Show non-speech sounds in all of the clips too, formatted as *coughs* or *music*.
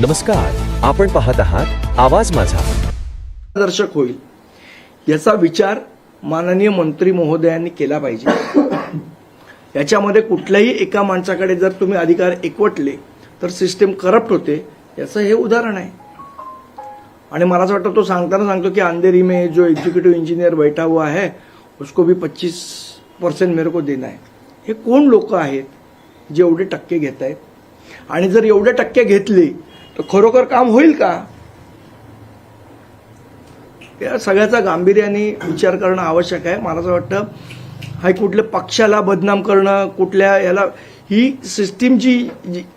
नमस्कार आपण पाहत आहात आवाज माझा. दर्शक होईल. याचा विचार माननीय मंत्री महोदयांनी केला पाहिजे. याच्यामध्ये कुठल्याही एका माणसाकडे जर तुम्ही अधिकार एकवटले तर सिस्टीम करप्ट होते याचं हे उदाहरण आहे. आणि मला असं वाटतं तो सांगताना सांगतो की अंधेरी में जो एक्झिक्युटिव्ह इंजिनियर बैठा हुआ है उसको भी पच्चीस पर्सेंट मेरे को देना है. हे कोण लोक आहेत जे एवढे टक्के घेत आहेत आणि जर एवढे टक्के घेतले तर खरोखर काम होईल का? या सगळ्याचा गांभीर्याने विचार करणं आवश्यक आहे. मला असं वाटतं हा कुठल्या पक्षाला बदनाम करणं कुठल्या याला ही सिस्टीम जी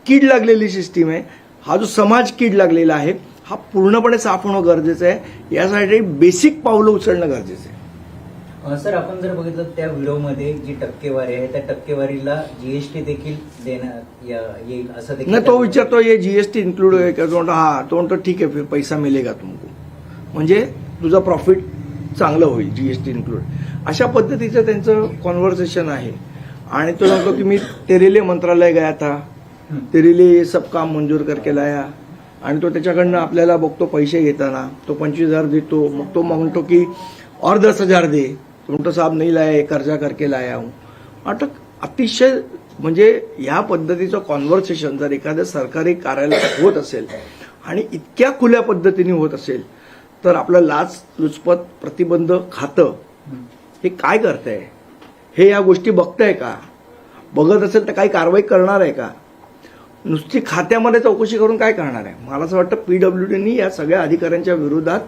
कीड लागलेली सिस्टीम आहे हा जो समाज कीड लागलेला आहे हा पूर्णपणे साफ होणं गरजेचं आहे. यासाठी बेसिक पावलं उचलणं गरजेचं आहे. सर आपण जर बघितलं त्या व्हिडिओमध्ये जी टक्केवारी आहे त्या टक्केवारीला जीएसटी देखील या- येईल असं देखील नाही तो विचारतो ये जीएसटी इन्क्लूड आहे का? तो हा. तो म्हणतो ठीक आहे फिर पैसा मिलेगा तुमको. म्हणजे तुझा प्रॉफिट चांगलं होईल जीएसटी इन्क्लूड अशा पद्धतीचं त्यांचं कॉन्व्हर्सेशन आहे. आणि तो सांगतो की मी तेरेले मंत्रालय गया था. तेरेले सब काम मंजूर करके लाया. आणि तो त्याच्याकडनं आपल्याला बघतो पैसे घेताना. तो पंचवीस हजार देतो. मग तो म्हणतो की और दस हजार दे. तो साहब नाही लाया कर्जा करके लाया हूं. आता अतिशय म्हणजे या पद्धतीचं कॉन्व्हर्सेशन जर एखाद्या सरकारी कार्यालयात होत असेल आणि इतक्या खुल्या पद्धतीने होत असेल तर आपलं लाच लुचपत प्रतिबंध खातं. हे काय करतंय? हे या गोष्टी बघतंय का? बघत असेल तर काही कारवाई करणार आहे का? नुसती खात्यामध्ये चौकशी करून काय करणार आहे? मला असं वाटतं पीडब्ल्यू डीनी या सगळ्या अधिकाऱ्यांच्या विरोधात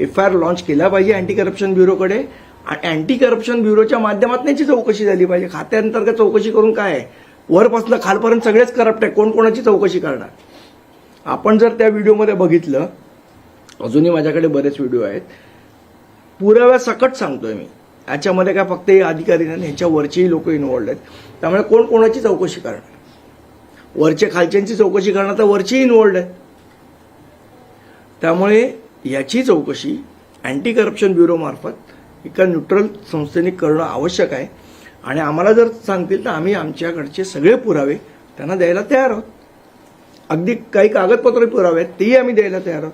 एफ आय आर लॉन्च केला पाहिजे अँटी करप्शन ब्युरोकडे अँटी करप्शन ब्युरोच्या माध्यमातून याची चौकशी झाली पाहिजे. खात्यांतर्गत चौकशी करून काय आहे? वरपासनं खालपर्यंत सगळेच करप्ट आहे. कोण कोणाची चौकशी करणार? आपण जर त्या व्हिडिओमध्ये बघितलं अजूनही माझ्याकडे बरेच व्हिडिओ आहेत. पुराव्या सकट सांगतोय मी. याच्यामध्ये काय फक्त हे अधिकारी नाही ह्याच्या वरचेही लोक इन्वॉल्ड आहेत. त्यामुळे कोण कोणाची चौकशी करणार? वरचे खालच्यांची चौकशी करणार तर वरची इन्वॉल्ड आहेत. त्यामुळे याची चौकशी अँटी करप्शन ब्युरोमार्फत एका न्यूट्रल संस्थेने करणं आवश्यक आहे. आणि आम्हाला जर सांगतील तर आम्ही आमच्याकडचे सगळे पुरावे त्यांना द्यायला तयार आहोत. अगदी काही कागदपत्र पुरावे आहेत तेही आम्ही द्यायला तयार आहोत.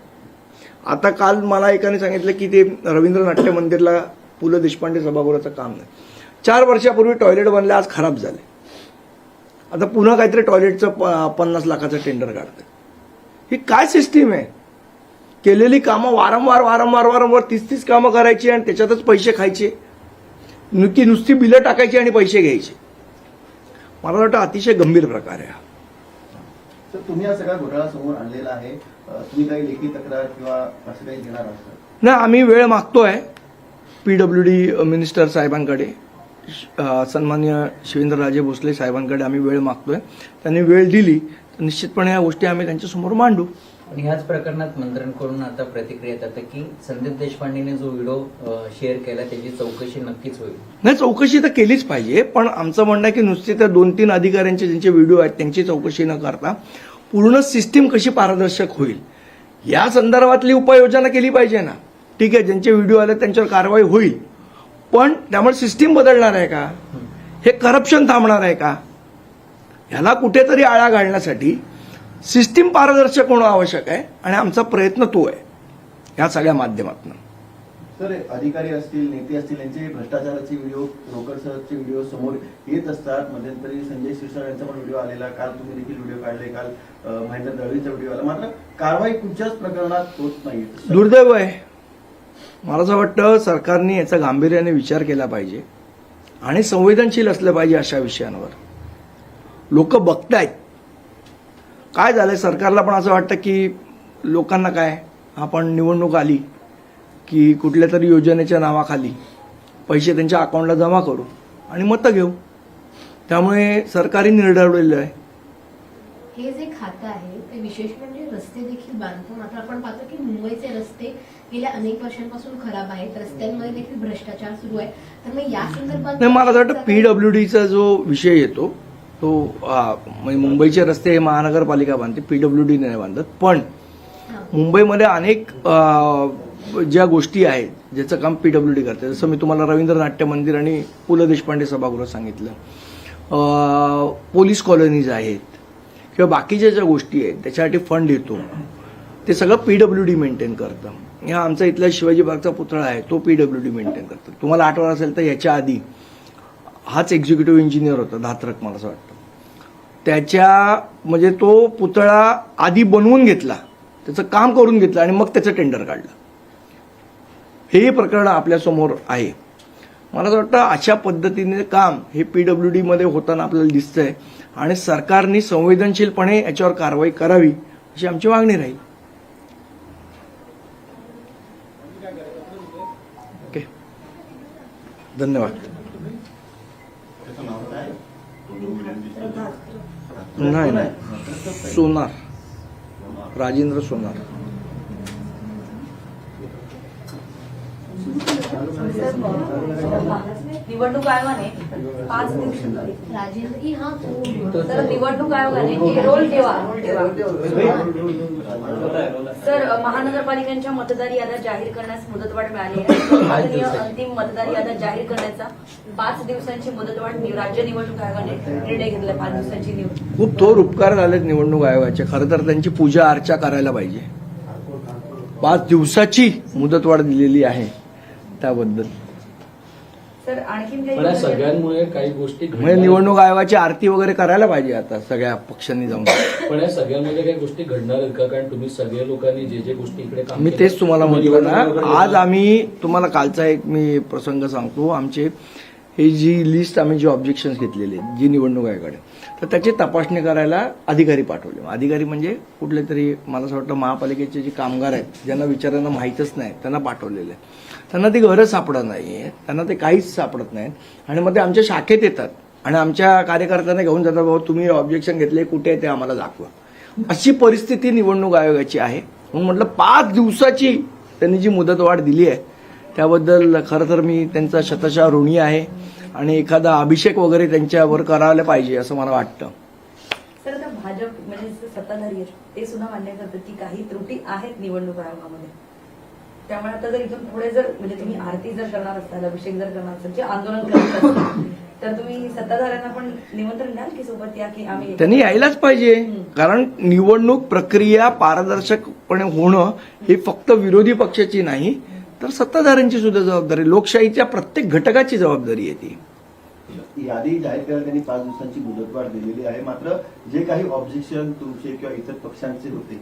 आता काल मला एकाने सांगितलं की ते रवींद्र नाट्य मंदिरला पु ल देशपांडे सभागृहाचं काम नाही. चार वर्षापूर्वी टॉयलेट बनले आज खराब झाले आता पुन्हा काहीतरी टॉयलेटचं प- पन्नास लाखाचं टेंडर काढतं ही काय सिस्टीम आहे? केलेली कामं वारंवार वारंवार वारंवार तीस तीस कामं करायची आणि त्याच्यातच पैसे खायचे. नुकी नुसती बिलं टाकायची आणि पैसे घ्यायचे. मला वाटतं अतिशय गंभीर प्रकार आहे. तर तुम्ही हा सगळा घोटाळा समोर आणलेला आहे. तुम्ही काही लेखी तक्रार किंवा असं काही घेणार? नाही आम्ही वेळ मागतोय पी डब्ल्यू डी मिनिस्टर साहेबांकडे. सन्मान्य शिवेंद्रराजे भोसले साहेबांकडे आम्ही वेळ मागतोय. त्यांनी वेळ दिली. तर निश्चितपणे या गोष्टी आम्ही त्यांच्यासमोर मांडू. पण ह्याच प्रकरणात मंत्र्यांकडून आता प्रतिक्रिया येतात की संदीप देशपांडेने जो व्हिडिओ शेअर केला त्याची चौकशी नक्कीच होईल. नाही चौकशी तर केलीच पाहिजे पण आमचं म्हणणं आहे की नुसते त्या दोन तीन अधिकाऱ्यांचे ज्यांचे व्हिडिओ आहेत त्यांची चौकशी न करता पूर्ण सिस्टीम कशी पारदर्शक होईल? या संदर्भातली उपाययोजना केली पाहिजे ना. ठीक आहे ज्यांचे व्हिडिओ आले त्यांच्यावर कारवाई होईल. पण त्यामुळे सिस्टीम बदलणार आहे का? हे करप्शन थांबणार आहे का? ह्याला कुठेतरी आळा घालण्यासाठी सिस्टीम पारदर्शक होणं आवश्यक आहे आणि आमचा प्रयत्न तो आहे ह्या सगळ्या माध्यमातून. तर अधिकारी असतील नेते असतील यांचे भ्रष्टाचाराचे व्हिडिओ ब्रोकर्सचे व्हिडिओ समोर येत असतात. मध्यंतरी संजय शिरसाट यांचा पण व्हिडिओ आलेला. काल तुम्ही देखील व्हिडिओ काढले. काल महेंद्र दळवीचा व्हिडिओ आला. मात्र कारवाई कुठच्याच प्रकरणात होत नाही. दुर्दैव आहे. मला असं वाटतं सरकारने याचा गांभीर्याने विचार केला पाहिजे आणि संवेदनशील असलं पाहिजे अशा विषयांवर. लोक बघतायत. काय झालंय? सरकारला पण असं वाटतं की लोकांना काय? आपण निवडणूक आली की कुठल्या तरी योजनेच्या नावाखाली पैसे त्यांच्या अकाउंटला जमा करू आणि मतं घेऊ. त्यामुळे सरकारी निर्णवलेलं आहे. हे जे खातं आहे ते विशेष म्हणजे रस्ते देखील बांधतो मात्र आपण पाहतो की मुंबईचे रस्ते गेल्या अनेक वर्षांपासून खराब आहेत रस्त्यांमध्ये देखील भ्रष्टाचार सुरू आहे. तर मग या संदर्भात नाही मला असं वाटतं पीडब्ल्यू डीचा जो विषय येतो तो म्हणजे मुंबईचे रस्ते हे महानगरपालिका बांधते पीडब्ल्यू डी नाही बांधत पण मुंबईमध्ये अनेक ज्या गोष्टी आहेत ज्याचं काम पीडब्ल्यू डी करते. जसं मी तुम्हाला रवींद्र नाट्य मंदिर आणि पु ल देशपांडे सभागृह सांगितलं. पोलीस कॉलनीज आहेत किंवा बाकीच्या ज्या गोष्टी आहेत त्याच्यासाठी फंड येतो. ते सगळं पीडब्ल्यू डी मेंटेन करतं. ह्या आमचा इथला शिवाजी पुतळा आहे तो पीडब्ल्यू डी मेंटेन करतो. तुम्हाला आठवण असेल तर याच्या आधी हाच एक्झिक्युटिव्ह इंजिनियर होता धात्रक मला असं वाटतं. त्याच्या म्हणजे तो पुतळा आधी बनवून घेतला. त्याचं काम करून घेतलं आणि मग त्याचं टेंडर काढलं. हे प्रकरण आपल्यासमोर आहे. मला असं वाटतं अशा पद्धतीने काम हे पीडब्ल्यू डब्ल्यू मध्ये होताना आपल्याला दिसतंय आणि सरकारने संवेदनशीलपणे याच्यावर कारवाई करावी अशी आमची मागणी राहील. ओके धन्यवाद. नाही नाही. सोनार. राजेंद्र सोनार. निवडणूक आयोगाने पाच दिवस तर निवडणूक आयोगाने रोल ठेवा सर महानगरपालिकांच्या मतदार याद्या जाहीर करण्यास मुदतवाढ मिळाली आहे. अंतिम मतदार याद्या जाहीर करण्याचा पाच दिवसांची मुदतवाढ राज्य निवडणूक आयोगाने निर्णय घेतला पाच दिवसांची निवडणूक खूप थोर उपकार झालेत निवडणूक आयोगाचे. खरं तर त्यांची पूजा अर्चा करायला पाहिजे. पाच दिवसाची मुदतवाढ दिलेली आहे. त्याबद्दल. सर आणखीन काही पण या गोष्टी- सगळ्यांमुळे काही गोष्टी म्हणजे निवडणूक आयोगाची आरती वगैरे करायला पाहिजे आता सगळ्या पक्षांनी जाऊन. *coughs* पण या सगळ्यांमध्ये काही गोष्टी घडणार आहेत का? कारण तुम्ही सगळ्या लोकांनी जे जे गोष्टी इकडे काम मी तेच तुम्हाला म्हटलं ना आज आम्ही तुम्हाला कालचा एक मी प्रसंग सांगतो. आमचे हे जी लिस्ट आम्ही जी ऑब्जेक्शन्स घेतलेले आहेत, जी निवडणूक आयोगाकडे तर त्याची तपासणी करायला अधिकारी पाठवले. अधिकारी म्हणजे कुठले तरी मला असं वाटतं महापालिकेचे जे कामगार आहेत ज्यांना विचारांना माहीतच नाही त्यांना पाठवलेले आहे. त्यांना ती घरं सापडत नाही त्यांना ते काहीच सापडत नाहीत. आणि मग ते आमच्या शाखेत येतात आणि आमच्या कार्यकर्त्यांना घेऊन जातात बाबा तुम्ही ऑब्जेक्शन घेतले कुठे आहे ते आम्हाला दाखवा. अशी परिस्थिती निवडणूक आयोगाची आहे. म्हणून म्हटलं पाच दिवसाची त्यांनी जी मुदतवाढ दिली आहे त्याबद्दल खरं तर मी त्यांचा शतशः ऋणी आहे आणि एखादा अभिषेक वगैरे त्यांच्यावर करायला पाहिजे असं मला वाटतं. आता भाजप म्हणजे सत्ताधारी ते सुद्धा मान्य करतात की काही त्रुटी आहेत निवडणूक आयोगामध्ये. त्यामुळे आता जर इथून पुढे जर म्हणजे तुम्ही आरती जर करणार असाल अभिषेक जर करणार असाल जे आंदोलन करत असाल तर तुम्ही सत्ताधाऱ्यांना पण निमंत्रण द्याल की सोबत या की आम्ही त्यांनी यायलाच पाहिजे. कारण निवडणूक प्रक्रिया पारदर्शकपणे होणं ही फक्त विरोधी पक्षाची नाही तर सत्ताधाऱ्यांची सुद्धा जबाबदारी लोकशाहीच्या प्रत्येक घटकाची जबाबदारी आहे ती. यादी जाहीर करायला त्यांनी पाच दिवसांची मुदतवाढ दिलेली आहे. मात्र जे काही ऑब्जेक्शन तुमचे किंवा इतर पक्षांचे होते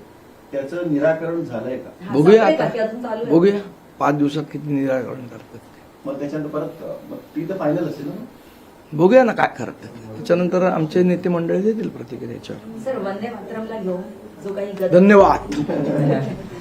त्याचं निराकरण झालंय का? हा, बघूया? आता? बघूया. पाच दिवसात किती निराकरण करतात. मग त्याच्यानंतर परत ती तर फायनल असेल ना? बघूया ना काय करतात त्याच्यानंतर आमचे नेते मंडळी देतील प्रतिक्रिया याच्यावर सर वंदे मातरमला घेऊन जो काही गदा- धन्यवाद. *laughs*